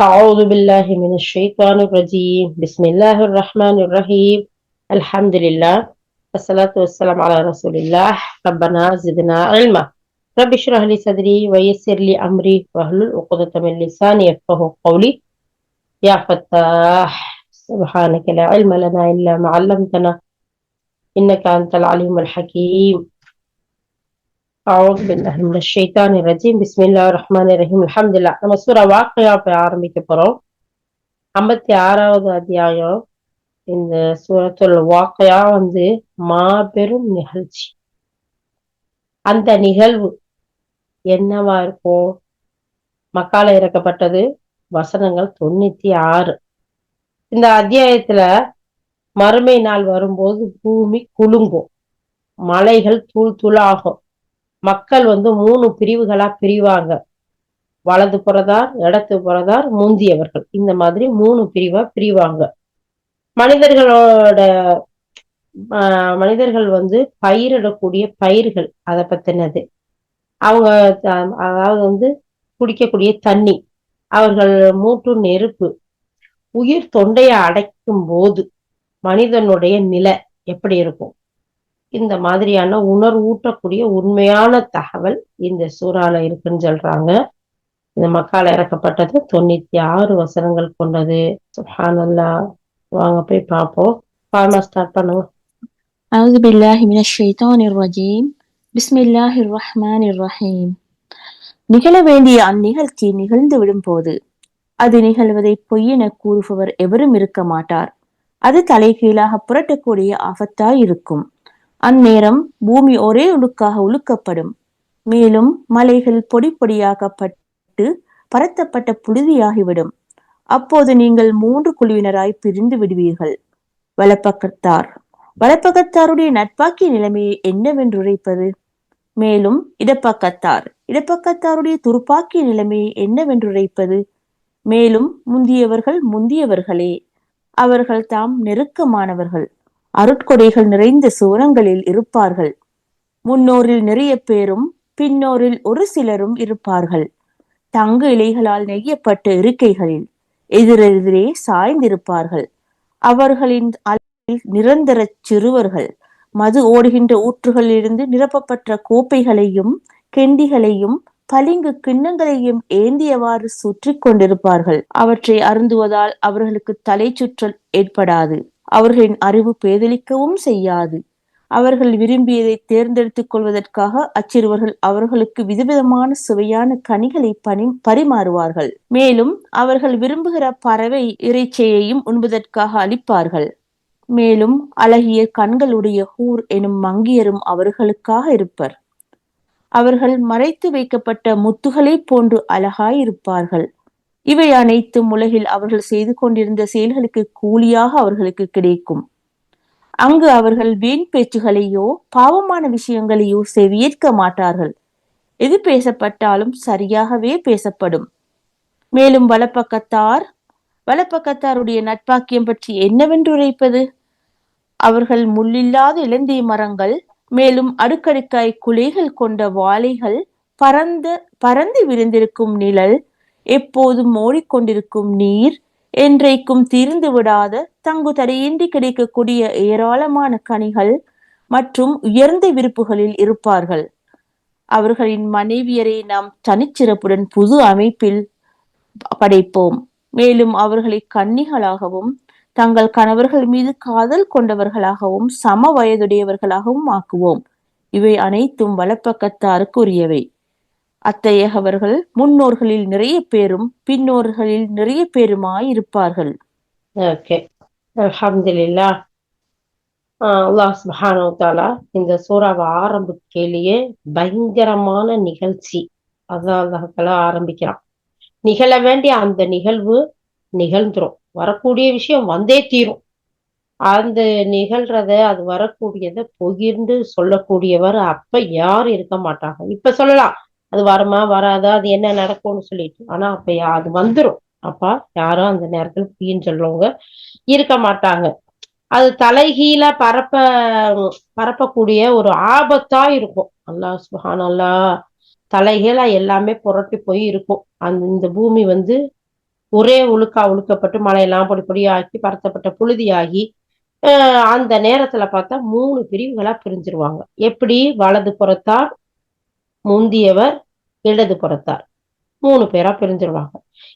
أعوذ بالله من الشيطان الرجيم. بسم الله الرحمن الرحيم. الحمد لله. والصلاة والسلام على رسول الله. ربنا زدنا علما. رب اشرح لي صدري ويسر لي أمري. واحلل عقدة من لساني يفقه قولي. يا فتاح سبحانك لا علم لنا إلا ما علمتنا. إنك أنت العليم الحكيم. அவுது பில்லாஹ் நம்ம ஷேத்தான் ரஜீம் பிஸ்மில்லா ரஹ்மான் ரஹீம் அலமதுல்லா நம்ம சூரா வாக்கையா போய் ஆரம்பிக்க போறோம். ஐம்பத்தி ஆறாவது அத்தியாயம். இந்த சூரத்துல வாக்கையா வந்து மாபெரும் நிகழ்ச்சி. அந்த நிகழ்வு என்னவா இருக்கும்? மக்கால இறக்கப்பட்டது வசனங்கள் தொண்ணூத்தி ஆறு. இந்த அத்தியாயத்துல மறுமை நாள் வரும்போது பூமி குலுங்கும். மலைகள் தூள் தூளாகும். மக்கள் வந்து மூணு பிரிவுகளா பிரிவாங்க. வலது புறதார் இடத்து புறதார் முந்தியவர்கள். இந்த மாதிரி மூணு பிரிவா பிரிவாங்க. மனிதர்களோட மனிதர்கள் வந்து பயிரிடக்கூடிய பயிர்கள் அதை பத்தினது. அவங்க அதாவது வந்து குடிக்கக்கூடிய தண்ணி. அவர்கள் மூட்டு நெருப்பு. உயிர் தொண்டையை அடைக்கும் போது மனிதனுடைய நிலை எப்படி இருக்கும்? இந்த மாதிரியான உணர்வூட்டக்கூடிய உண்மையான தகவல் இந்த சூறால இருக்குன்னு சொல்றாங்க இந்த மக்கால இறக்கப்பட்டது தொண்ணூத்தி ஆறு வசனங்கள் கொண்டது சுஹானல்லா வாங்க போய் பார்ப்போம் பாமா ஸ்டார்ட் பண்ணுவோம் أعوذ بالله من الشيطان الرجيم بسم الله الرحمن الرحيم நிகழ வேண்டிய அந்நிகழ்ச்சி நிகழ்ந்து விடும்போது அது நிகழ்வதை பொய்யென கூறுபவர் எவரும் இருக்க மாட்டார் அது தலைகீழாக புரட்டக்கூடிய ஆபத்தாய் இருக்கும் அந்நேரம் பூமி ஒரே உழுக்காக உழுக்கப்படும். மேலும் மலைகள் பொடி பொடியாக்கப்பட்டு பரத்தப்பட்ட புழுதியாகிவிடும். அப்போது நீங்கள் மூன்று குழுவினராய் பிரிந்து விடுவீர்கள். வலப்பக்கத்தார். வலப்பக்கத்தாருடைய நட்பாக்கிய நிலைமையை என்னவென்று உரைப்பது மேலும் இடப்பக்கத்தார். இடப்பக்கத்தாருடைய துருப்பாக்கிய நிலைமையை என்னவென்று உரைப்பது மேலும் முந்தியவர்கள் முந்தியவர்களே. அவர்கள் தாம் நெருக்கமானவர்கள். அருட்கொடைகள் நிறைந்த சுவனங்களில் இருப்பார்கள். முன்னோரில் நிறைய பேரும் பின்னோரில் ஒரு சிலரும் இருப்பார்கள். தங்கு இலைகளால் நெய்யப்பட்ட இருக்கைகளில் எதிரெதிரே சாய்ந்திருப்பார்கள். அவர்களின் நிரந்தர சிறுவர்கள் மது ஓடுகின்ற ஊற்றுகளிலிருந்து நிரப்பப்பட்ட கோப்பைகளையும் கெண்டிகளையும் பளிங்கு கிண்ணங்களையும் ஏந்தியவாறு சுற்றி கொண்டிருப்பார்கள். அவற்றை அருந்துவதால் அவர்களுக்கு தலை சுற்றல் ஏற்படாது. அவர்களின் அறிவு பேதலிக்கவும் செய்யாது. அவர்கள் விரும்பியதை தேர்ந்தெடுத்துக் கொள்வதற்காக அச்சிறுவர்கள் அவர்களுக்கு விதவிதமான சுவையான கனிகளை பணி பரிமாறுவார்கள். மேலும் அவர்கள் விரும்புகிற பறவை இறைச்சியையும் உண்பதற்காக அளிப்பார்கள். மேலும் அழகிய கண்களுடைய ஹூர் எனும் மங்கியரும் அவர்களுக்காக இருப்பர். அவர்கள் மறைத்து வைக்கப்பட்ட முத்துகளை போன்று அழகாய் இருப்பார்கள் இவை அனைத்தும் உலகில் அவர்கள் செய்து கொண்டிருந்த செயல்களுக்கு கூலியாக அவர்களுக்கு கிடைக்கும். அங்கு அவர்கள் வீண் பேச்சுகளையோ பாவமான விஷயங்களையோ செவியேற்க மாட்டார்கள். எது பேசப்பட்டாலும் சரியாகவே பேசப்படும். மேலும் வலப்பக்கத்தார் வலப்பக்கத்தாருடைய நட்பாக்கியம் பற்றி என்னவென்று உரைப்பது? அவர்கள் முள்ளில்லாத இலந்தை மரங்கள் மேலும் அடுக்கடுக்காய் குலைகள் கொண்ட வாழைகள் பரந்த பறந்து விரிந்திருக்கும் நிழல் எப்போதும் ஓடிக்கொண்டிருக்கும் நீர் என்றைக்கும் தீர்ந்து விடாத தங்கு தடையின்றி கிடைக்கக்கூடிய ஏராளமான கனிகள் மற்றும் உயர்ந்த விருப்புகளில் இருப்பார்கள். அவர்களின் மனைவியரை நாம் தனிச்சிறப்புடன் புது அமைப்பில் படைப்போம். மேலும் அவர்களை கன்னிகளாகவும் தங்கள் கணவர்கள் மீது காதல் கொண்டவர்களாகவும் சம வயதுடையவர்களாகவும் ஆக்குவோம். இவை அனைத்தும் வலப்பக்கத்தாருக்கு உரியவை அத்தகையவர்கள் முன்னோர்களில் நிறைய பேரும் பின்னோர்களில் நிறைய பேருமாய் இருப்பார்கள் ஓகே அலமதுல்லா அல்லாஹ் சுபானு தாலா இந்த சூறாவை ஆரம்பிக்கையிலேயே பயங்கரமான நிகழ்ச்சி அதான் அல்லாஹால ஆரம்பிக்கிறான். நிகழ வேண்டிய அந்த நிகழ்வு நிகழ்ந்துரும். வரக்கூடிய விஷயம் வந்தே தீரும். அந்த நிகழ்றத அது வரக்கூடியத பகிர்ந்து சொல்லக்கூடியவர் அப்ப யாரும் இருக்க மாட்டாங்க. இப்ப சொல்லலாம். அது வருமா வராதா அது என்ன நடக்கும்னு சொல்லிட்டு. ஆனா அப்ப அது வந்துடும் அப்பா யாரும் அந்த நேரத்துல பொய்ன்னு சொல்றவங்க இருக்க மாட்டாங்க. அது தலைகீழ பரப்ப பரப்பக்கூடிய ஒரு ஆபத்தா இருக்கும். அல்லா சுஹான் அல்லா தலைகீழா எல்லாமே புரட்டி போய் இருக்கும். அந்த இந்த பூமி வந்து ஒரே உழுக்கா உழுக்கப்பட்டு மழையெல்லாம் பொடி பொடியாக்கி பரத்தப்பட்ட புழுதியாகி அந்த நேரத்துல பார்த்தா மூணு பிரிவுகளா பிரிஞ்சிருவாங்க. எப்படி? வலது புறத்தார் முந்தியவர் இடது புறத்தார். மூணு பேரா பிரிஞ்சிருவாங்க.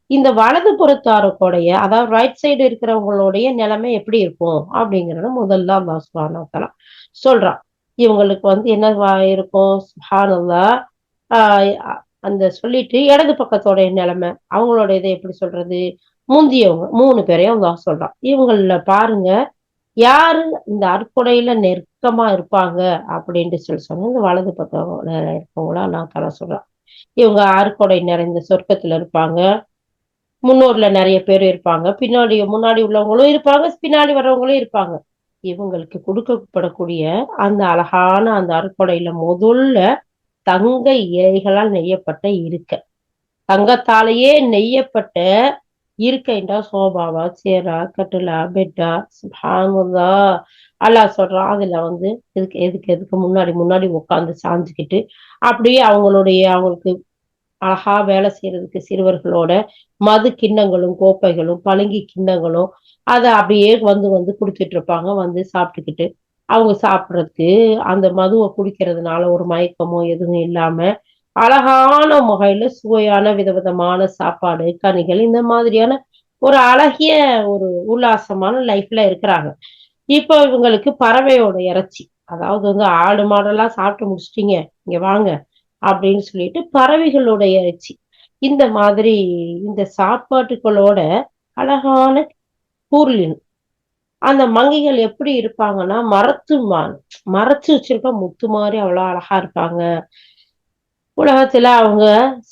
இந்த வலது புறத்தாருக்குடைய அதாவது ரைட் சைடு இருக்கிறவங்களுடைய நிலைமை எப்படி இருக்கும்? அப்படிங்கறத முதல்ல அல்லா சுப்ஹானஹு சொல்றான். இவங்களுக்கு வந்து என்ன இருக்கும்? சுப்ஹானல்லாஹ். ஆஹ் அந்த சொல்லிட்டு இடது பக்கத்தோடைய நிலைமை அவங்களோட இதை எப்படி சொல்றது? முந்தியவங்க மூணு பேரையும் அல்லா சொல்றான். இவங்கள பாருங்க யாரு இந்த அற்கொடையில நெருக்கமா இருப்பாங்க அப்படின்ட்டு சொல்லி சொன்னா இந்த வலது பக்கம் இருக்கவங்களா நான் தலை சொல்றேன். இவங்க அறுக்கொடை நிறைந்த சொர்க்கத்துல இருப்பாங்க. முன்னோர்ல நிறைய பேர் இருப்பாங்க. பின்னாடி முன்னாடி உள்ளவங்களும் இருப்பாங்க. பின்னாடி வர்றவங்களும் இருப்பாங்க. இவங்களுக்கு கொடுக்கப்படக்கூடிய அந்த அழகான அந்த அறுக்கொடையில முதல்ல தங்க இலைகளால் நெய்யப்பட்ட இருக்க. தங்கத்தாலேயே நெய்யப்பட்ட இருக்கைண்டா சோபாவா சேரா கட்டிலா பெட்டா சுபானுல்லா அல்லாஹ் சொல்றான் அதுல வந்து எதுக்கு எதுக்கு எதுக்கு முன்னாடி முன்னாடி உட்காந்து சாஞ்சுக்கிட்டு அப்படியே அவங்களுடைய அவங்களுக்கு அழகா வேலை செய்யறதுக்கு சிறுவர்களோட மது கிண்ணங்களும் கோப்பைகளும் பழுங்கி கிண்ணங்களும் அதை அப்படியே வந்து வந்து குடிச்சிட்டு இருப்பாங்க வந்து சாப்பிட்டுக்கிட்டு. அவங்க சாப்பிட்றதுக்கு அந்த மதுவை குடிக்கிறதுனால ஒரு மயக்கமோ எதுவும் இல்லாம அழகான முகையில சுவையான விதவிதமான சாப்பாடு கனிகள் இந்த மாதிரியான ஒரு அழகிய ஒரு உல்லாசமான லைஃப்ல இருக்கிறாங்க. இப்போ இவங்களுக்கு பறவையோட இறைச்சி அதாவது வந்து ஆடு மாடெல்லாம் சாப்பிட்டு முடிச்சிட்டீங்க இங்க வாங்க அப்படின்னு சொல்லிட்டு பறவைகளோட இறைச்சி. இந்த மாதிரி இந்த சாப்பாட்டுகளோட அழகான கூர்லின் அந்த மங்கைகள் எப்படி இருப்பாங்கன்னா மரத்து மா- மறைச்சு வச்சிருக்க முத்து மாதிரி அவ்வளவு அழகா இருப்பாங்க. உலகத்துல அவங்க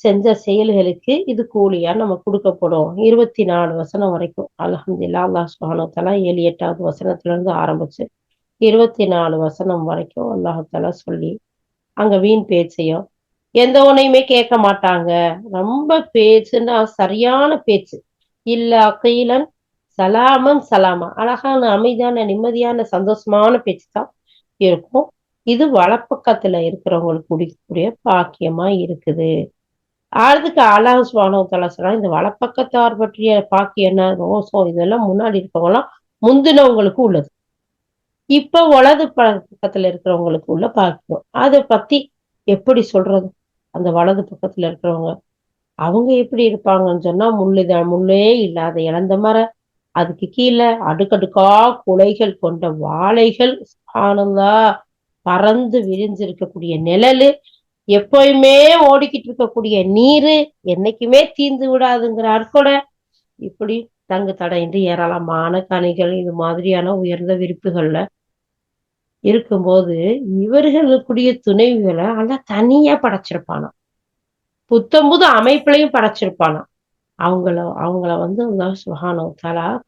செஞ்ச செயல்களுக்கு இது கூலியா நம்ம கொடுக்கப்படும். இருபத்தி நாலு வசனம் வரைக்கும். அலஹம்துல்லா அல்லாஹ் சுப்ஹானஹு ஏழு எட்டாவது வசனத்துல இருந்து ஆரம்பிச்சு இருபத்தி நாலு வசனம் வரைக்கும் அல்லாஹால சொல்லி அங்க வீண் பேச்சையும் எந்த ஒன்னையுமே கேட்க மாட்டாங்க. ரொம்ப பேச்சுன்னா சரியான பேச்சு. இல்ல அக்கீலன் சலாமன் சலாமா. அழகான அமைதியான நிம்மதியான சந்தோஷமான பேச்சு தான் இருக்கும். இது வலப்பக்கத்துல இருக்கிறவங்களுக்கு குடிக்கக்கூடிய பாக்கியமா இருக்குது. அதுக்கு அல்லாஹ் சுப்ஹானஹு வ தஆலா இந்த வலப்பக்கத்தார் பற்றிய பாக்கியம் என்ன ரோசம் இதெல்லாம் முன்னாடி இருக்கவங்களாம் முந்தினவங்களுக்கு உள்ளது. இப்ப வலது பக்கத்துல இருக்கிறவங்களுக்கு உள்ள பாக்கியம். அதை பத்தி எப்படி சொல்றது? அந்த வலது பக்கத்துல இருக்கிறவங்க அவங்க எப்படி இருப்பாங்கன்னு சொன்னா முள்ளுத முள்ளே இல்லாத இழந்த மர அதுக்கு கீழே அடுக்கடுக்கா குலைகள் கொண்ட வாழைகள் ஆனந்தா பறந்து விரிஞ்சிருக்கக்கூடிய நிழலு எப்பயுமே ஓடிக்கிட்டு இருக்கக்கூடிய நீரு என்னைக்குமே தீந்து விடாதுங்கிற அற்கொடை இப்படி தங்கு தடையின்றி ஏராளமான கனிகள் இது மாதிரியான உயர்ந்த விரிப்புகள்ல இருக்கும்போது இவர்களுக்குரிய துணைவிகளை அல்ல தனியா படைச்சிருப்பானா புத்தம் புது அமைப்புலையும் படைச்சிருப்பானா அவங்கள அவங்கள வந்து அல்லாஹ் சுப்ஹானஹு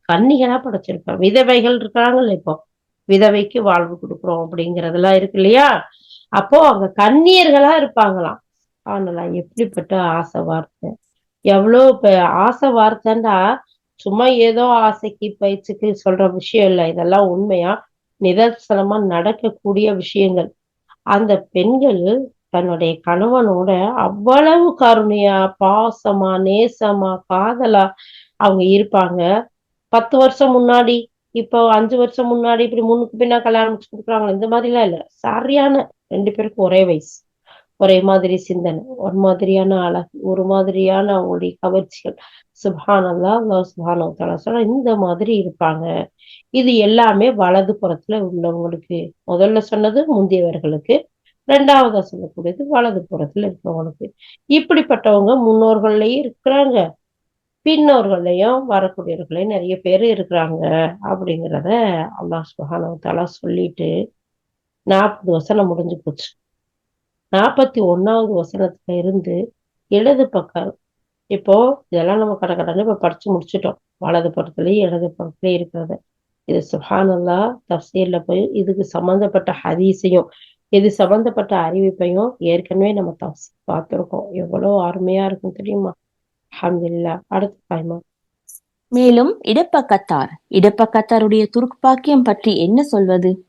கன்னிகளா படைச்சிருப்பான் விதவைகள் இருக்கிறாங்கல்ல இப்போ. விதவைக்கு வாழ்வு கொடுக்குறோம் அப்படிங்கிறதெல்லாம் இருக்கு இல்லையா? அப்போ அவங்க கன்னியர்களா இருப்பாங்களாம். ஆனலாம் எப்படிப்பட்ட ஆசை வார்த்தை? எவ்வளவு இப்போ ஆசை வார்த்தைன்னா சும்மா ஏதோ ஆசைக்கு பயிற்சிக்கு சொல்ற விஷயம் இல்லை. இதெல்லாம் உண்மையா? நிதர்சனமா நடக்கக்கூடிய விஷயங்கள். அந்த பெண்கள் தன்னுடைய கணவனோட அவ்வளவு கருணையா பாசமா நேசமா காதலா அவங்க இருப்பாங்க. பத்து வருஷம் முன்னாடி இப்போ அஞ்சு வருஷம் முன்னாடி இப்படி முன்னுக்கு பின்னா கல்யாணம் முடிச்சு கொடுக்குறாங்க இந்த மாதிரிலாம் இல்ல. சரியான ரெண்டு பேருக்கும் ஒரே வயசு. ஒரே மாதிரி சிந்தனை ஒரு மாதிரியான அழகு ஒரு மாதிரியான அவங்களுடைய கவர்ச்சிகள். சுபானல்லா அல்லாஹ் சுபானோ இந்த மாதிரி இருப்பாங்க. இது எல்லாமே வலது புறத்துல உள்ளவங்களுக்கு முதல்ல சொன்னது முந்தியவர்களுக்கு ரெண்டாவதா சொல்லக்கூடியது வலது புறத்துல இருக்கிறவங்களுக்கு இப்படிப்பட்டவங்க முன்னோர்கள்லயே இருக்கிறாங்க. பின்னோர்களையும் வரக்கூடியவர்களையும் நிறைய பேர் இருக்கிறாங்க அப்படிங்கிறத அல்லாஹ் சுப்ஹானஹு சொல்லிட்டு நாற்பது வசனம் முடிஞ்சு போச்சு. நாற்பத்தி ஒண்ணாவது வசனத்துல இருந்து இடது பக்கம் இப்போ இதெல்லாம் நம்ம கடை கடன்னு இப்போ படிச்சு முடிச்சிட்டோம். வலது பக்கத்துலயும் இடது பக்கத்துலயும் இருக்கிறத. இது சுஹானல்லா தப்சீர்ல போய் இதுக்கு சம்பந்தப்பட்ட ஹதீஸையும் இது சம்பந்தப்பட்ட அறிவிப்பையும் ஏற்கனவே நம்ம தஃசீர் பார்த்திருக்கோம். எவ்வளவு அருமையா இருக்கும் தெரியுமா? அடுத்து பாய்மா. மேலும் இடப்பக்கத்தார். இடப்பக்கத்தாருடைய துருப்பாக்கியம் பற்றி என்ன சொல்வது?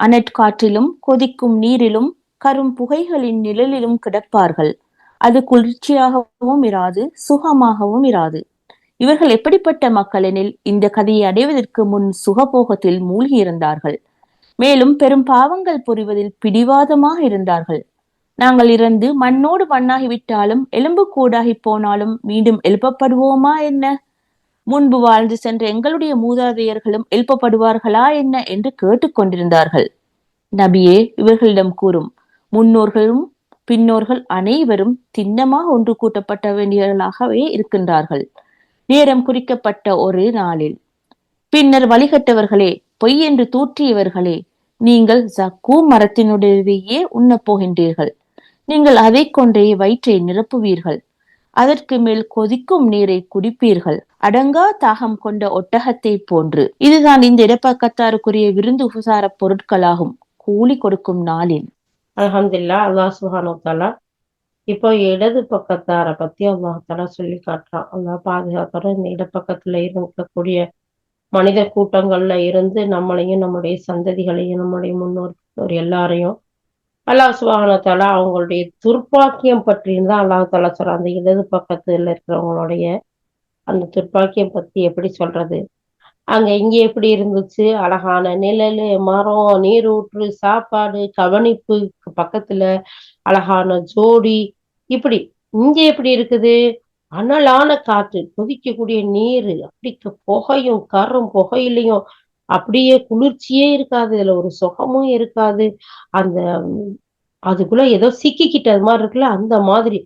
அனற்காற்றிலும் கொதிக்கும் நீரிலும் கரும் புகைகளின் நிழலிலும் கிடப்பார்கள். அது குளிர்ச்சியாகவும் இராது சுகமாகவும் இராது. இவர்கள் எப்படிப்பட்ட மக்களெனில் இந்த கதையை அடைவதற்கு முன் சுகபோகத்தில் மூழ்கியிருந்தார்கள். மேலும் பெரும் பாவங்கள் புரிவதில் பிடிவாதமாக இருந்தார்கள். நாங்கள் இறந்து மண்ணோடு மண்ணாகிவிட்டாலும் எலும்பு கூடாகி போனாலும் மீண்டும் எழுப்பப்படுவோமா என்ன? முன்பு வாழ்ந்து சென்ற எங்களுடைய மூதாதையர்களும் எழுப்பப்படுவார்களா என்ன என்று கேட்டுக்கொண்டிருந்தார்கள் நபியே இவர்களிடம் கூறும் முன்னோர்களும் பின்னோர்கள் அனைவரும் திண்ணமாக ஒன்று கூட்டப்பட்ட வேண்டியவர்களாகவே இருக்கின்றார்கள். நேரம் குறிக்கப்பட்ட ஒரு நாளில். பின்னர் வழிகட்டவர்களே பொய் என்று தூற்றியவர்களே நீங்கள் ஜக்கூ மரத்தினுடையவையே உண்ணப் போகின்றீர்கள். நீங்கள் அதை கொண்டே வயிற்றை நிரப்புவீர்கள். அதற்கு மேல் கொதிக்கும் நீரை குடிப்பீர்கள். அடங்கா தாகம் கொண்ட ஒட்டகத்தை போன்று. இதுதான் இந்த இடப்பக்கத்தாருக்குரிய விருந்து உபசார பொருட்களாகும். கூலி கொடுக்கும் நாளில். அல்ஹம்துலில்லாஹ் அல்லாஹ் சுப்ஹானஹு வ இப்போ இடது பக்கத்தார பத்தி அல்லாஹ் சொல்லி காட்டுறான். அல்லாஹ் பாதுகாக்கிறோம் இந்த இடப்பக்கத்துல இருக்கக்கூடிய மனித கூட்டங்கள்ல இருந்து நம்மளையும் நம்முடைய சந்ததிகளையும் நம்முடைய முன்னோர் எல்லாரையும் அல்லாஹ் சுபானத்தால அவங்களுடைய துர்ப்பாக்கியம் பற்றின்னு தான் அல்லாஹ் தாலா சொல்றான். அந்த இடது பக்கத்துல இருக்கிறவங்களுடைய அந்த துர்ப்பாக்கியம் பத்தி எப்படி சொல்றது? அங்க இங்க எப்படி இருந்துச்சு? அழகான நிழலு மரம் நீரூற்று சாப்பாடு கவனிப்பு பக்கத்துல அழகான ஜோடி இப்படி. இங்க எப்படி இருக்குது? அனலான காற்று கொதிக்கக்கூடிய நீர் அப்படி புகையும் கரும் புகையிலையும் அப்படியே குளிர்ச்சியே இருக்காது. இதுல ஒரு சுகமும் இருக்காது. அந்த அதுக்குள்ள ஏதோ சிக்கிக்கிட்டது மாதிரி இருக்குல்ல அந்த மாதிரி.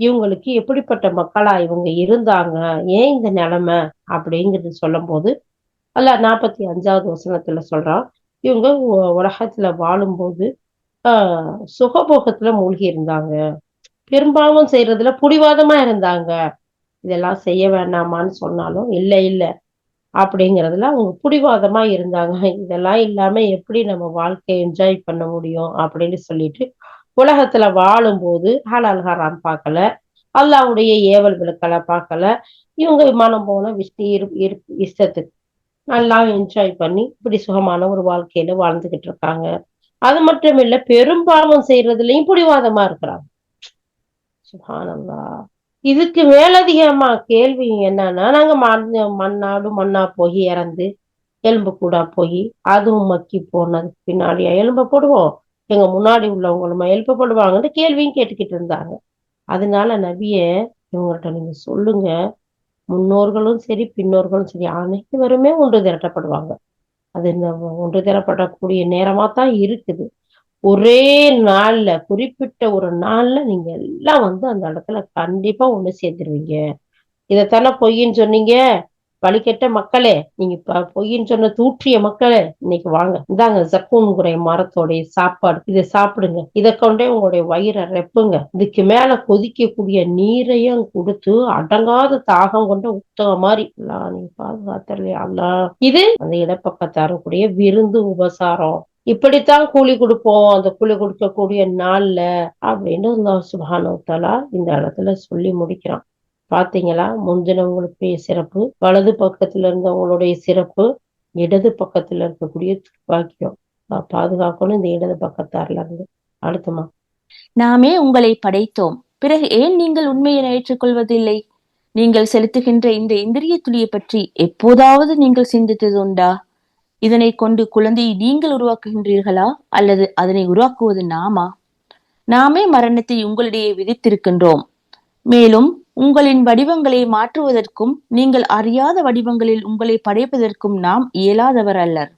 இவங்களுக்கு எப்படிப்பட்ட மக்களா இவங்க இருந்தாங்க? ஏன் இந்த நிலைமை? அப்படிங்கிறது சொல்லும் போது அல்ல நாற்பத்தி அஞ்சாவது வசனத்துல சொல்றான். இவங்க உலகத்துல வாழும்போது ஆஹ் சுகபோகத்துல மூழ்கி இருந்தாங்க. பெரும்பாலும் செய்யறதுல புடிவாதமா இருந்தாங்க. இதெல்லாம் செய்ய வேண்டாமான்னு சொன்னாலும் இல்லை இல்லை. அப்படிங்கறதுல அவங்க புடிவாதமா இருந்தாங்க. இதெல்லாம் இல்லாம எப்படி நம்ம வாழ்க்கையை என்ஜாய் பண்ண முடியும் அப்படின்னு சொல்லிட்டு உலகத்துல வாழும்போது ஹலால் ஹராம் பார்க்கல. அல்லாவுடைய ஏவல் விளக்கலை பார்க்கல. இவங்க விமானம் போன விஷ்ணு இஷ்டத்துக்கு நல்லா என்ஜாய் பண்ணி இப்படி சுகமான ஒரு வாழ்க்கையில வாழ்ந்துகிட்டு இருக்காங்க. அது மட்டும் இல்ல பெரும்பாவம் செய்யறதுலயும் பிடிவாதமா இருக்கிறாங்க. சுகானந்தா இதுக்கு மேலதிகமா கேள்வி என்னன்னா நாங்க மண் மண்ணாடு மண்ணா போய் இறந்து எலும்பு கூடா போய் அதுவும் மக்கி போனதுக்கு பின்னாடியா எலும்ப போடுவோம். எங்க முன்னாடி உள்ளவங்களுமா எழுப்பப்படுவாங்கன்னு கேள்வியும் கேட்டுக்கிட்டு இருந்தாங்க. அதனால நபிய இவங்கள்ட்ட நீங்க சொல்லுங்க. முன்னோர்களும் சரி பின்னோர்களும் சரி அனைவருமே ஒன்று திரட்டப்படுவாங்க. அது இந்த ஒன்று திரப்படக்கூடிய நேரமா தான் இருக்குது. ஒரே நாள்ல குறிப்பிட்ட ஒரு நாள்ல நீங்க எல்லாம் வந்து அந்த இடத்துல கண்டிப்பா ஒண்ணு சேர்த்துருவீங்க. இதைத்தானே பொய்ன்னு சொன்னீங்க? வழிகெட்ட மக்களே நீங்க பொய்ன்னு சொன்ன தூற்றிய மக்களே இன்னைக்கு வாங்க. இந்தாங்க ஜக்கூன்குறை மரத்தோடைய சாப்பாடு. இதை சாப்பிடுங்க. இதை கொண்டே உங்களுடைய வயிறை ரெப்புங்க. இதுக்கு மேல கொதிக்கக்கூடிய நீரையும் கொடுத்து அடங்காத தாகம் கொண்ட உத்தக மாதிரி. நீங்க பாதுகாத்தலையா அல்ல இது அந்த இடப்பக்கத்தாரக்கூடிய விருந்து உபசாரம். இப்படித்தான் கூலி கொடுப்போம் அந்த கூலி கொடுக்கக்கூடிய நாள்ல அப்படின்னு சுபானுத்தாலா இந்த இடத்துல சொல்லி முடிக்கிறான். பாத்தீங்களா? முந்தினவங்களுடைய சிறப்பு வலது பக்கத்துல இருந்தவங்களுடைய சிறப்பு இடது பக்கத்துல இருக்கக்கூடிய துப்பாக்கியம். பாதுகாக்கணும் இந்த இடது பக்கத்தார்ல இருந்து. அடுத்தமா நாமே உங்களை படைத்தோம். பிறகு ஏன் நீங்கள் உண்மையை ஏற்றுக்கொள்வதில்லை நீங்கள் செலுத்துகின்ற இந்த இந்திரிய துளியை பற்றி எப்போதாவது நீங்கள் சிந்தித்தது உண்டா இதனை கொண்டு குழந்தையை நீங்கள் உருவாக்குகின்றீர்களா? அல்லது அதனை உருவாக்குவது நாமா? நாமே மரணத்தை உங்களிடையே விதித்திருக்கின்றோம். மேலும் உங்களின் வடிவங்களை மாற்றுவதற்கும் நீங்கள் அறியாத வடிவங்களில் உங்களை படைப்பதற்கும் நாம் இயலாதவர் அல்லர்.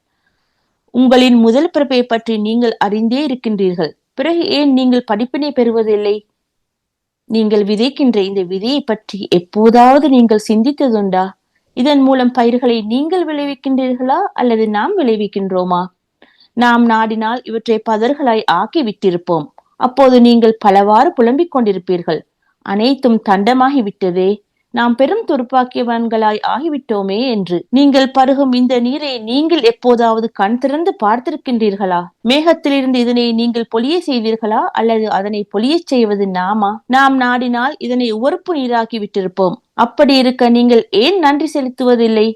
உங்களின் முதல் பிறப்பை பற்றி நீங்கள் அறிந்தே இருக்கின்றீர்கள். பிறகு ஏன் நீங்கள் படிப்பினை பெறுவதில்லை? நீங்கள் விதைக்கின்ற இந்த விதையை பற்றி எப்போதாவது நீங்கள் சிந்தித்ததுண்டா? இதன் மூலம் பயிர்களை நீங்கள் விளைவிக்கின்றீர்களா அல்லது நாம் விளைவிக்கின்றோமா? நாம் நாடினால் இவற்றை பதர்களாய் ஆக்கி விட்டிருப்போம் அப்போது நீங்கள் பலவாறு புலம்பிக் கொண்டிருப்பீர்கள். அனைத்தும் தண்டமாகி விட்டதே நாம் பெரும் துர்ப்பாக்கியவான்களாய் ஆகிவிட்டோமே என்று. நீங்கள் பருகும் இந்த நீரை நீங்கள் எப்போதாவது கண் திறந்து பார்த்திருக்கின்றீர்களா? மேகத்திலிருந்து இதனை நீங்கள் பொலிய செய்வீர்களா? அல்லது அதனை பொலிய செய்வது நாமா? நாம் நாடினால் இதனை உவர்ப்பு நீராக்கி விட்டிருப்போம். அப்படி இருக்க நீங்கள் ஏன் நன்றி செலுத்துவதில்லை?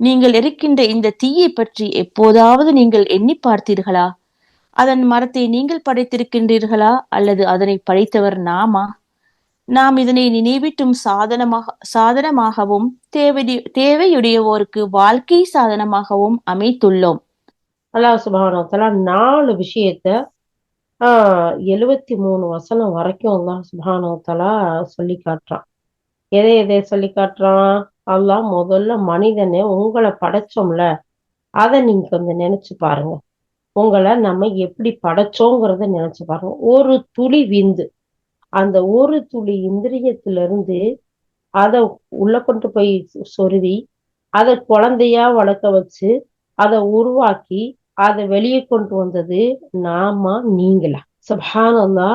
நீங்கள் இருக்கின்ற இந்த தீயை பற்றி எப்போதாவது நீங்கள் எண்ணி பார்த்தீர்களா? அதன் மரத்தை நீங்கள் படைத்திருக்கின்றீர்களா? அல்லது அதனை படைத்தவர் நாமா? நாம் இதனை நினைவிட்டும் சாதனமாக சாதனமாகவும் தேவை தேவையுடையவோருக்கு வாழ்க்கை சாதனமாகவும் அமைத்துள்ளோம். அல்லாஹ் சுபானா நாலு விஷயத்த ஆஹ் எழுவத்தி மூணு வசனம் வரைக்கும் அல்லாஹ் சுபானோத்தலா சொல்லி காட்டுறான். எதை எதை சொல்லி காட்டுறான்? அல்லாஹ் முதல்ல மனிதனே உங்களை படைச்சோம்ல அதை நீங்க கொஞ்சம் நினைச்சு பாருங்க. உங்களை நம்ம எப்படி படைச்சோங்கிறத நினைச்சு பாருங்க. ஒரு துளி விந்து அந்த ஒரு துளி இந்திரியத்திலிருந்து அதை உள்ள கொண்டு போய் சொருவி அதை குழந்தையா வளர்க்க வச்சு அதை உருவாக்கி அதை வெளியே கொண்டு வந்தது நாம நீங்களா. சுபானந்தா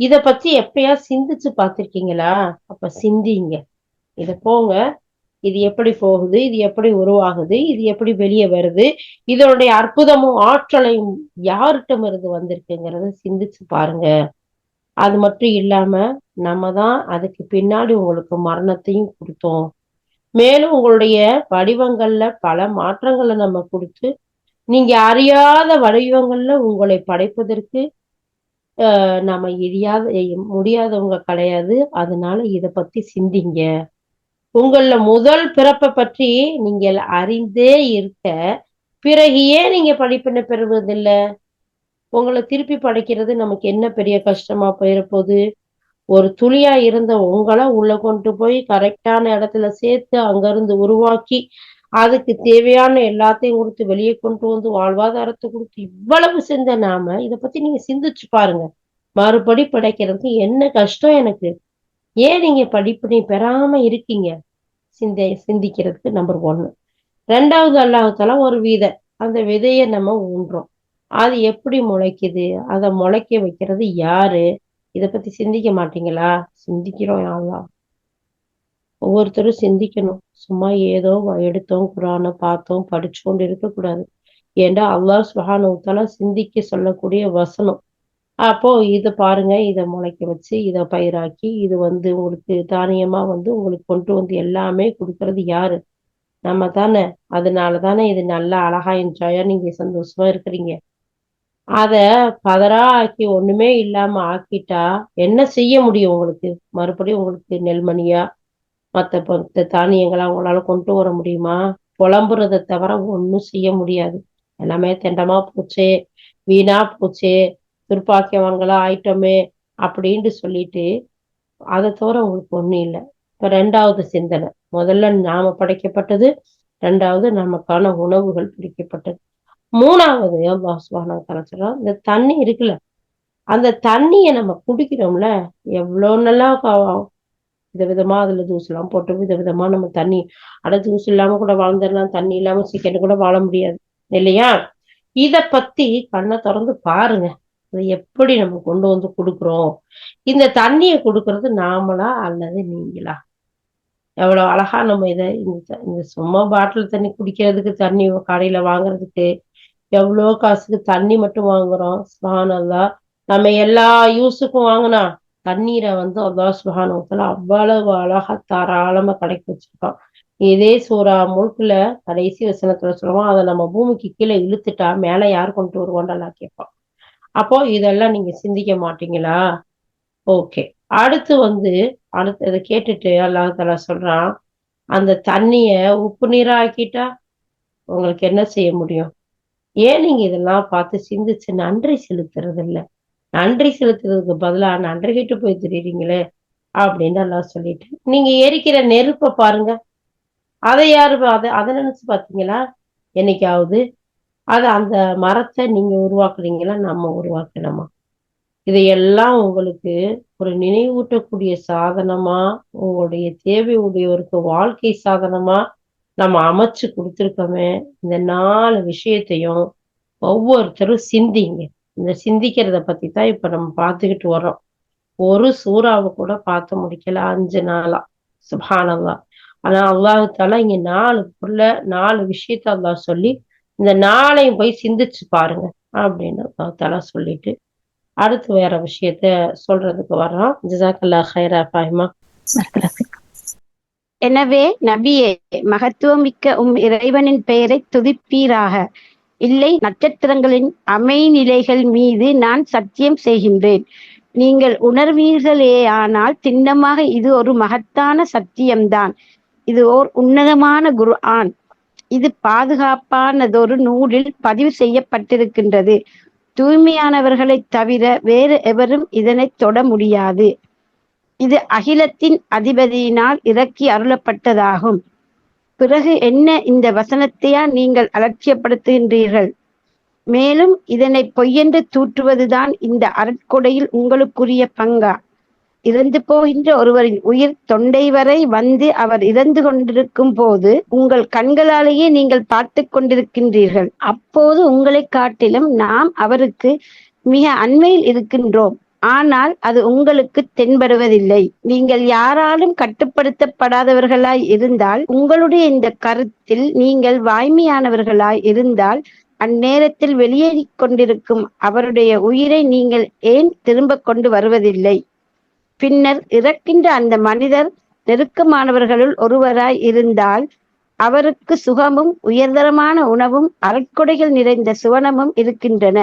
இத பத்தி எப்பயா சிந்திச்சு பார்த்திருக்கீங்களா? அப்ப சிந்திங்க. இத போங்க. இது எப்படி போகுது? இது எப்படி உருவாகுது? இது எப்படி வெளியே வருது? இதனுடைய அற்புதமும் ஆற்றலையும் யார்கிட்ட இருந்து வந்திருக்குங்கிறத சிந்திச்சு பாருங்க. அது மட்டும் இல்லாம நம்ம தான் அதுக்கு பின்னாடி உங்களுக்கு மரணத்தையும் கொடுத்தோம். மேலும் உங்களுடைய வடிவங்கள்ல பல மாற்றங்களை நம்ம கொடுத்து நீங்க அறியாத வடிவங்கள்ல உங்களை படைப்பதற்கு ஆஹ் நம்ம எரியாத முடியாதவங்க கிடையாது. அதனால இத பத்தி சிந்திங்க. உங்கள முதல் பிறப்பை பற்றி நீங்கள் அறிந்தே இருக்க பிறகு ஏன் நீங்க படிப்பினை பெறுவதில்லை? உங்களை திருப்பி படைக்கிறது நமக்கு என்ன பெரிய கஷ்டமா போயிருப்போது ஒரு துளியா இருந்த உங்களை உள்ள கொண்டு போய் கரெக்டான இடத்துல சேர்த்து அங்கிருந்து உருவாக்கி அதுக்கு தேவையான எல்லாத்தையும் கொடுத்து வெளியே கொண்டு வந்து வாழ்வாதாரத்தை கொடுத்து இவ்வளவு செஞ்ச நாம இத பத்தி நீங்க சிந்திச்சு பாருங்க. மறுபடி படைக்கிறதுக்கு என்ன கஷ்டம் எனக்கு? ஏன் நீங்க படிப்பினை பெறாம இருக்கீங்க? சிந்தை சிந்திக்கிறதுக்கு நம்பர் ஒன்னு ரெண்டாவது அல்லாஹால ஒரு விதை அந்த விதையை நம்ம ஊன்றோம். அது எப்படி முளைக்குது? அதை முளைக்க வைக்கிறது யாரு? இதை பத்தி சிந்திக்க மாட்டீங்களா? சிந்திக்கிறோம் யாவா ஒவ்வொருத்தரும் சிந்திக்கணும். சும்மா ஏதோ எடுத்தோம் குரானை பார்த்தோம் படிச்சோண்டு இருக்கக்கூடாது. ஏண்டா அல்லாஹ் சுஹானுத்தால சிந்திக்க சொல்லக்கூடிய வசனம். அப்போ இதை பாருங்க இதை முளைக்க வச்சு இதை பயிராக்கி இது வந்து உங்களுக்கு தானியமா வந்து உங்களுக்கு கொண்டு வந்து எல்லாமே கொடுக்கறது யாரு? நம்ம தானே. அதனால தானே இது நல்லா அழகா என்ஜாயா நீங்க சந்தோஷமா இருக்கிறீங்க. அத பதரா ஆக்கி ஒண்ணுமே இல்லாம ஆக்கிட்டா என்ன செய்ய முடியும் உங்களுக்கு? மறுபடியும் உங்களுக்கு நெல்மணியா? மத்த மத்த தானியங்களை உங்களால கொண்டு வர முடியுமா? புலம்புறதை தவிர ஒன்றும் செய்ய முடியாது. எல்லாமே தெண்டமா போச்சு வீணா போச்சே துர்ப்பாக்கியவங்களா ஆயிட்டோமே அப்படின்ட்டு சொல்லிட்டு அதை தவிர உங்களுக்கு ஒண்ணும் இல்லை. இப்ப ரெண்டாவது சிந்தனை. முதல்ல நாம படைக்கப்பட்டது ரெண்டாவது நமக்கான உணவுகள் பிடிக்கப்பட்டது. மூணாவது பாஸ்வான சொல்றோம் இந்த தண்ணி இருக்குல்ல அந்த தண்ணியை நம்ம குடிக்கிறோம்ல எவ்வளவு நல்லா விதவிதமா அதுல ஜூஸ் எல்லாம் போட்டு விதவிதமா நம்ம தண்ணி அட ஜூஸ் இல்லாம கூட வாழ்ந்துடலாம் தண்ணி இல்லாம சீக்கிரம் கூட வாழ முடியாது இல்லையா? இத பத்தி கண்ணை திறந்து பாருங்க. அதை எப்படி நம்ம கொண்டு வந்து கொடுக்குறோம்? இந்த தண்ணியை கொடுக்கறது நாமளா அல்லது நீங்களா? எவ்வளவு அழகா நம்ம இதை இந்த இந்த சும்மா பாட்டில் தண்ணி குடிக்கிறதுக்கு தண்ணி கடையில வாங்குறதுக்கு எவ்வளோ காசுக்கு தண்ணி மட்டும் வாங்குறோம் சுபானல்லா நம்ம எல்லா யூஸுக்கும் வாங்கினா தண்ணீரை வந்து அல்லா சுபானத்துல அவ்வளவு அழகா தாராளமா கடைக்கு வச்சிருக்கோம் இதே சூறா முழுக்குல கடைசி வசனத்துல சொல்லுவோம் அதை நம்ம பூமிக்கு கீழே இழுத்துட்டா மேல யார் கொண்டு வருவோண்டெல்லாம் கேட்போம் அப்போ இதெல்லாம் நீங்க சிந்திக்க மாட்டீங்களா? ஓகே. அடுத்து வந்து அடுத்து இதை கேட்டுட்டு அல்லாஹால சொல்றான் அந்த தண்ணிய உப்பு நீராக்கிட்டா உங்களுக்கு என்ன செய்ய முடியும்? ஏன் நீங்க இதெல்லாம் பார்த்து சிந்திச்சு நன்றி செலுத்துறது இல்ல நன்றி செலுத்துறதுக்கு பதிலா நன்றி கிட்டு போய் தெரியுறீங்களே அப்படின்னு எல்லாம் சொல்லிட்டு நீங்க எரிக்கிற நெருப்பை பாருங்க. அதை யாரு அதை அதை நினைச்சு பாத்தீங்களா? என்னைக்காவது அது அந்த மரத்தை நீங்க உருவாக்குறீங்களா? நம்ம உருவாக்கணுமா? இதையெல்லாம் உங்களுக்கு ஒரு நினைவூட்டக்கூடிய சாதனமா உங்களுடைய தேவை உடையவருக்கு வாழ்க்கை சாதனமா நம்ம அமைச்சு கொடுத்துருக்கோமே இந்த நாலு விஷயத்தையும் ஒவ்வொருத்தரும் சிந்திங்க. இந்த சிந்திக்கிறத பத்தி தான் இப்ப நம்ம பார்த்துக்கிட்டு வர்றோம். ஒரு சூறாவை கூட பார்த்து முடிக்கல அஞ்சு நாளா. சுபானல்லா ஆனா அல்லாஹால இங்க நாலு பொருள நாலு விஷயத்த அல்லா சொல்லி இந்த நாளையும் போய் சிந்திச்சு பாருங்க அப்படின்னு அல்லாஹால சொல்லிட்டு அடுத்து வேற விஷயத்த சொல்றதுக்கு வர்றோம். ஜிசாக்கல்லா ஹைரா பாய்மா. எனவே நபியே மகத்துவம் மிக்க உம் இறைவனின் பெயரை துதிப்பீராக. இல்லை நட்சத்திரங்களின் அமைநிலைகள் மீது நான் சத்தியம் செய்கின்றேன். நீங்கள் உணர்வீர்களேயானால் திண்ணமாக இது ஒரு மகத்தான சத்தியம்தான். இது ஓர் உன்னதமான குரு ஆண் இது பாதுகாப்பானதொரு நூலில் பதிவு செய்யப்பட்டிருக்கின்றது. தூய்மையானவர்களை தவிர வேறு எவரும் இதனை தொட முடியாது. இது அகிலத்தின் அதிபதியினால் இறக்கி அருளப்பட்டதாகும். பிறகு என்ன இந்த வசனத்தையா நீங்கள் அலட்சியப்படுத்துகின்றீர்கள்? மேலும் இதனை பொய்யென்று தூற்றுவதுதான் இந்த அருட்கொடையில் உங்களுக்குரிய பங்கா. இறந்து போகின்ற ஒருவரின் உயிர் தொண்டை வரை வந்து அவர் இறந்து கொண்டிருக்கும் போது உங்கள் கண்களாலேயே நீங்கள் பார்த்து கொண்டிருக்கின்றீர்கள். அப்போது உங்களை காட்டிலும் நாம் அவருக்கு மிக அண்மையில் இருக்கின்றோம். ஆனால் அது உங்களுக்கு தென்படுவதில்லை. நீங்கள் யாராலும் கட்டுப்படுத்தப்படாதவர்களாய் இருந்தால் உங்களுடைய இந்த கருத்தில் நீங்கள் வாய்மையானவர்களாய் இருந்தால் அந்நேரத்தில் வெளியேறி கொண்டிருக்கும் அவருடைய உயிரை நீங்கள் ஏன் திரும்ப கொண்டு வருவதில்லை? பின்னர் இறக்கின்ற அந்த மனிதர் நெருக்கமானவர்களுள் ஒருவராய் இருந்தால் அவருக்கு சுகமும் உயர்தரமான உணவும் அறக்கொடைகள் நிறைந்த சுவனமும் இருக்கின்றன.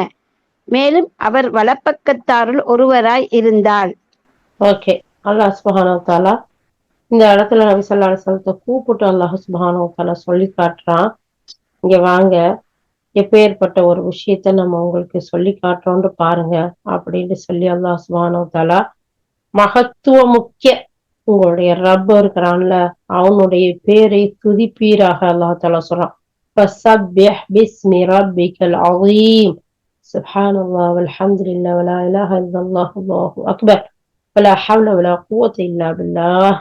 மேலும் அவர் வலப்பக்கத்தாருள் ஒருவராய் இருந்தார் ஓகே அல்லாஹ் சுபஹானஹு தாலா தஆலா இந்த இடத்துல நபி ஸல்லல்லாஹு அலைஹி கூப்பிட்டு அல்லாஹ் சுபஹானஹு தாலா தஆலா சொல்லி காட்டுறான். இங்க வாங்க. எப்பேற்பட்ட ஒரு விஷயத்த நம்ம உங்களுக்கு சொல்லி காட்டுறோம்னு பாருங்க அப்படின்னு சொல்லி அல்லாஹ் சுபஹானஹு தாலா மகத்துவ முக்கிய உங்களுடைய ரப்ப இருக்கிறான்ல அவனுடைய பேரை துதிப்பீராக அல்லாஹ் தாலா சொல்றான். سبحان الله والحمد لله ولا إله إلا الله الله أكبر ولا حول ولا قوة إلا بالله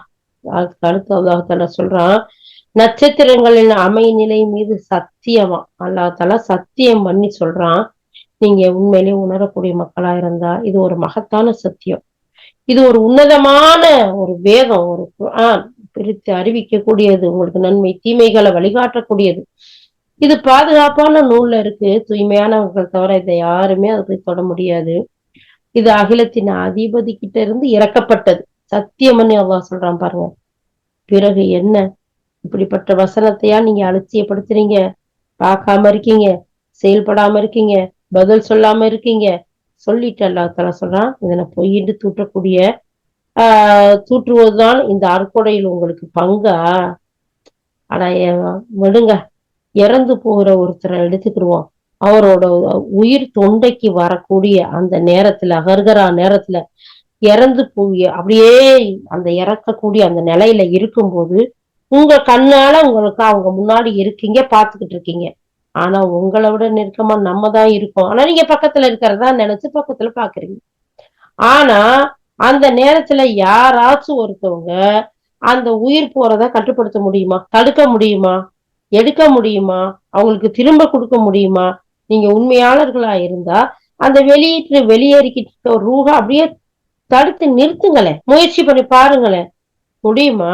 அதுக்கு அடுத்து அல்லாஹ் சொல்றான் நட்சத்திரங்களின் அமை நிலை மீது சத்தியமா? அல்லாஹ் தஆலா சத்தியம் பண்ணி சொல்றான் நீங்க உண்மையிலேயே உணரக்கூடிய மக்களா இருந்தா இது ஒரு மகத்தான சத்தியம். இது ஒரு உன்னதமான ஒரு வேதம் ஒரு பிரித்து அறிவிக்கக்கூடியது உங்களுக்கு நன்மை தீமைகளை வழிகாட்டக்கூடியது. இது பாதுகாப்பான நூல்ல இருக்கு. தூய்மையானவர்கள் தவிர இதை யாருமே அதை போய் தொட முடியாது. இது அகிலத்தின் அதிபதி கிட்ட இருந்து இறக்கப்பட்டது. சத்தியம்னு அவ்வா சொல்றான் பாருங்க. பிறகு என்ன? இப்படிப்பட்ட வசனத்தையா நீங்க அலட்சியப்படுத்துறீங்க? பார்க்காம இருக்கீங்க. செயல்படாம இருக்கீங்க. பதில் சொல்லாம இருக்கீங்க. சொல்லிட்டு அல்லாத்தால சொல்றான் இதனை பொய்யிட்டு தூற்றக்கூடிய ஆஹ் தூற்றுவதுதான் இந்த அற்கொடையில் உங்களுக்கு பங்கா? ஆனா விடுங்க. இறந்து போகிற ஒருத்தரை எடுத்துக்கிடுவோம். அவரோட உயிர் தொண்டைக்கு வரக்கூடிய அந்த நேரத்துல ஹர்கரா நேரத்துல இறந்து போய் அப்படியே அந்த இறக்கக்கூடிய அந்த நிலையில இருக்கும்போது உங்க கண்ணால உங்களுக்கு அவங்க முன்னாடி இருக்கீங்க பாத்துக்கிட்டு இருக்கீங்க. ஆனா உங்களை விட நெருக்கமா நம்ம தான் இருக்கோம். ஆனா நீங்க பக்கத்துல இருக்கிறதா நினைச்சு பக்கத்துல பாக்குறீங்க ஆனா அந்த நேரத்துல யாராச்சும் ஒருத்தவங்க அந்த உயிர் போறத கட்டுப்படுத்த முடியுமா? தடுக்க முடியுமா? எடுக்க முடியுமா? அவங்களுக்கு திரும்ப கொடுக்க முடியுமா? நீங்க உண்மையாளர்களா இருந்தா அந்த வெளியேற்று வெளியேறிக்கிட்டு இருக்க ஒரு அப்படியே தடுத்து நிறுத்துங்களேன். முயற்சி பண்ணி பாருங்களேன். முடியுமா?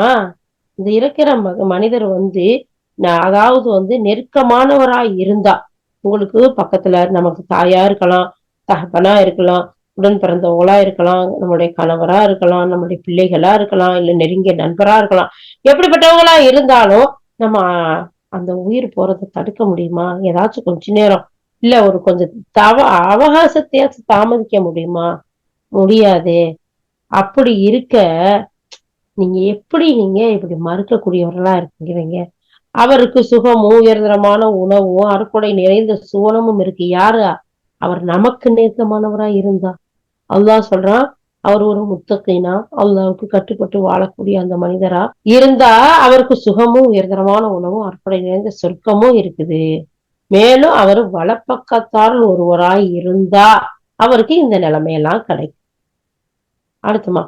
இந்த இருக்கிற மக மனிதர் வந்து நான் அதாவது வந்து நெருக்கமானவரா இருந்தா உங்களுக்கு பக்கத்துல நமக்கு தாயா இருக்கலாம் தகப்பனா இருக்கலாம் உடன் பிறந்தவங்களா இருக்கலாம் நம்முடைய கணவரா இருக்கலாம் நம்முடைய பிள்ளைகளா இருக்கலாம் இல்ல நெருங்கிய நண்பரா இருக்கலாம். எப்படிப்பட்டவங்களா இருந்தாலும் நம்ம அந்த உயிர் போறதை தடுக்க முடியுமா? ஏதாச்சும் கொஞ்ச நேரம். இல்ல ஒரு கொஞ்சம் தவ அவகாசத்தையாச்சும் தாமதிக்க முடியுமா? முடியாது. அப்படி இருக்க நீங்க எப்படி நீங்க இப்படி மறுக்கக்கூடியவர்களா இருக்கீங்க அவருக்கு சுகமும் உயர்தரமான உணவும் அறுக்குடை நிறைந்த சுவனமும் இருக்கு. யாரு? அவர் நமக்கு நெருக்கமானவரா இருந்தா. அல்லாஹ் சொல்றான் அவர் ஒரு முத்தகைனா அல்லாவுக்கு கட்டுப்பட்டு வாழக்கூடிய அந்த மனிதரா இருந்தா அவருக்கு சுகமும் உயர்தரமான உணவும் அற்படை நிறைந்த சொர்க்கமும் இருக்குது. மேலும் அவர் வலப்பக்கத்தால் ஒருவராய் இருந்தா அவருக்கு இந்த நிலைமையெல்லாம் கிடைக்கும். அடுத்துமா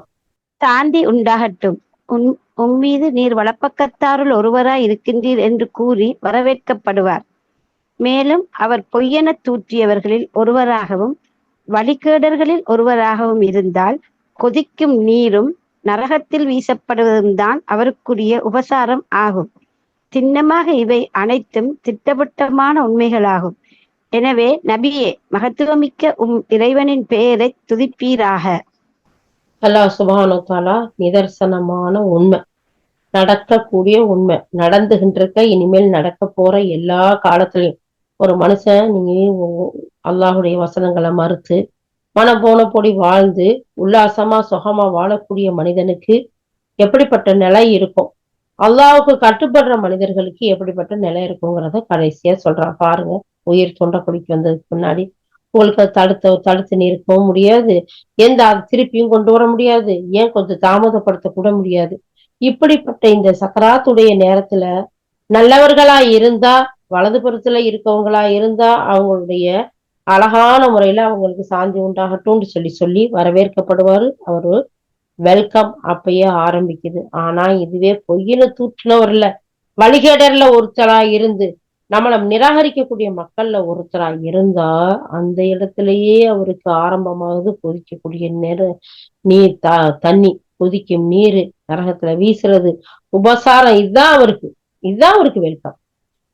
சாந்தி உண்டாகட்டும். உன் உம்மீது நீர் வலப்பக்கத்தாருள் ஒருவராய் இருக்கின்றீர் என்று கூறி வரவேற்கப்படுவார். மேலும் அவர் பொய்யென தூற்றியவர்களில் ஒருவராகவும் வழிகேடர்களில் ஒருவராகவும் இருந்தால் கொதிக்கும் நீரும் நரகத்தில் வீசப்படுவதும் தான் அவருக்குரிய உபசாரம் ஆகும். சின்னமாக இவை அனைத்தும் திட்டவட்டமான உண்மைகளாகும். எனவே நபியே மகத்துவமிக்க உம் இறைவனின் பெயரை துதிப்பீராக. அல்லாஹ் சுபானு தாலா நிதர்சனமான உண்மை நடக்கக்கூடிய உண்மை நடந்துகின்றிருக்க இனிமேல் நடக்க போற எல்லா காலத்திலையும். ஒரு மனுஷன் நீங்க அல்லாஹுடைய வசனங்களை மறுத்து மனம் போன வாழ்ந்து உல்லாசமா சுகமா வாழக்கூடிய மனிதனுக்கு எப்படிப்பட்ட நிலை இருக்கும்? அல்லாவுக்கு கட்டுப்படுற மனிதர்களுக்கு எப்படிப்பட்ட நிலை இருக்குங்கிறத கடைசியா சொல்றான். பாருங்க உயிர் தொண்டக்குடிக்கு வந்ததுக்கு முன்னாடி. உங்களுக்கு தடுத்து தடுத்து நிற்கவும் முடியாது. எந்த அதை திருப்பியும் கொண்டு வர முடியாது. ஏன் கொஞ்சம் தாமதப்படுத்த கூட முடியாது. இப்படிப்பட்ட இந்த சக்கராத்துடைய நேரத்துல நல்லவர்களா இருந்தா வலதுபுறத்துல இருக்கவங்களா இருந்தா அவங்களுடைய அழகான முறையில அவங்களுக்கு சாந்தி உண்டாகட்டும்னு சொல்லி சொல்லி வரவேற்கப்படுவாரு. அவரு வெல்கம் அப்பயே ஆரம்பிக்குது. ஆனா இதுவே பொய்யில தூற்றுனவர்ல வழிகேடர்ல ஒருத்தரா இருந்து நம்மள நிராகரிக்கக்கூடிய மக்கள்ல ஒருத்தரா இருந்தா அந்த இடத்துலயே அவருக்கு ஆரம்பமாகுது கொதிக்கக்கூடிய நேர நீர் த தண்ணி கொதிக்கும் நீர் நரகத்துல வீசுறது உபசாரம் இதுதான் அவருக்கு. இதுதான் அவருக்கு வெல்கம்.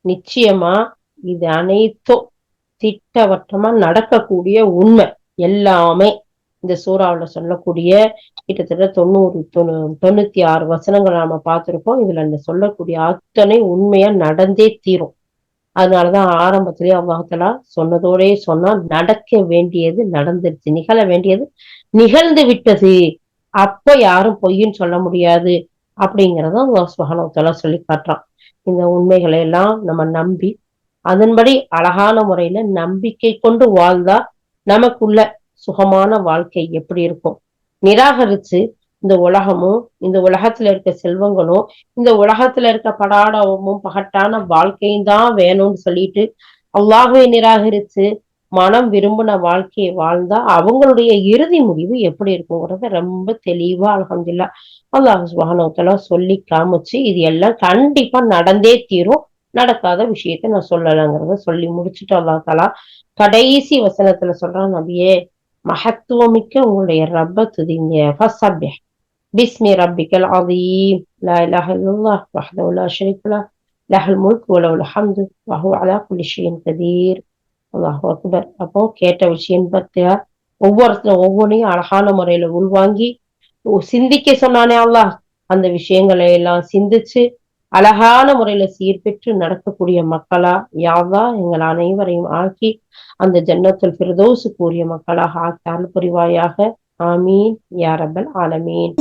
நிச்சயமா இது அனைத்தும் திட்டவட்டமா நடக்கக்கூடிய உண்மை. எல்லாமே இந்த சூறாவுல சொல்லக்கூடிய கிட்டத்தட்ட தொண்ணூறு தொண்ணூ தொண்ணூத்தி ஆறு வசனங்கள் நாம பார்த்திருப்போம். இதுல இந்த சொல்லக்கூடிய அத்தனை உண்மையா நடந்தே தீரும். அதனாலதான் ஆரம்பத்திலேயே அல்லாஹலா சொன்னதோடே சொன்னா நடக்க வேண்டியது நடந்துருச்சு நிகழ வேண்டியது நிகழ்ந்து விட்டது. அப்ப யாரும் பொய்ன்னு சொல்ல முடியாது அப்படிங்கிறத அல்லாஹ் சொல்லி காட்டுறான். இந்த உண்மைகளை எல்லாம் நம்ம நம்பி அதன்படி அழகான முறையில நம்பிக்கை கொண்டு வாழ்ந்தா நமக்குள்ள சுகமான வாழ்க்கை எப்படி இருக்கும்? நிராகரிச்சு இந்த உலகமும் இந்த உலகத்துல இருக்க செல்வங்களும் இந்த உலகத்துல இருக்க படாடமும் பகட்டான வாழ்க்கையும் தான் வேணும்னு சொல்லிட்டு அல்லாஹுவை நிராகரிச்சு மனம் விரும்பின வாழ்க்கையை வாழ்ந்தா அவங்களுடைய இறுதி முடிவு எப்படி இருக்குங்கிறத ரொம்ப தெளிவா அலகம்தில்லா அல்லாஹ் சுபானோத்தலா சொல்லி காமிச்சு இது எல்லாம் கண்டிப்பா நடந்தே தீரும். நடக்காத விஷயத்த நான் சொல்லலைங்கிறத சொல்லி முடிச்சுட்டு அல்லா தலா கடைசி வசனத்துல சொல்றான் நபியே மகத்துவமிக்க உங்களுடைய ரப்ப துதிங்க. ஃபஸ்ட் பிஸ்மி ரப்பிக்கல் அதீம் லா இலாஹ இல்லல்லாஹ் வஹ்தஹு லா ஷரீக லஹ் லஹுல் முல்க் வ ஹம்து வஹு அலா குல்லி ஷைஇன் கதீர். அல்லாஹ் அக்பர். அப்போ கேட்ட விஷயம் பார்த்தியா ஒவ்வொருத்தரும் ஒவ்வொன்றையும் அழகான முறையில உள்வாங்கி சிந்திக்க சொன்னானே அல்லாஹ். அந்த விஷயங்களை எல்லாம் சிந்திச்சு அழகான முறையில சீர்பெற்று நடக்கக்கூடிய மக்களா யாவா எங்கள் அனைவரையும் ஆக்கி அந்த ஜன்னத்தில் பிரதோசு கூறிய மக்களாக ஆக்கால் புரிவாயாக. ஆமீன். யாரபல் ஆலமீன்.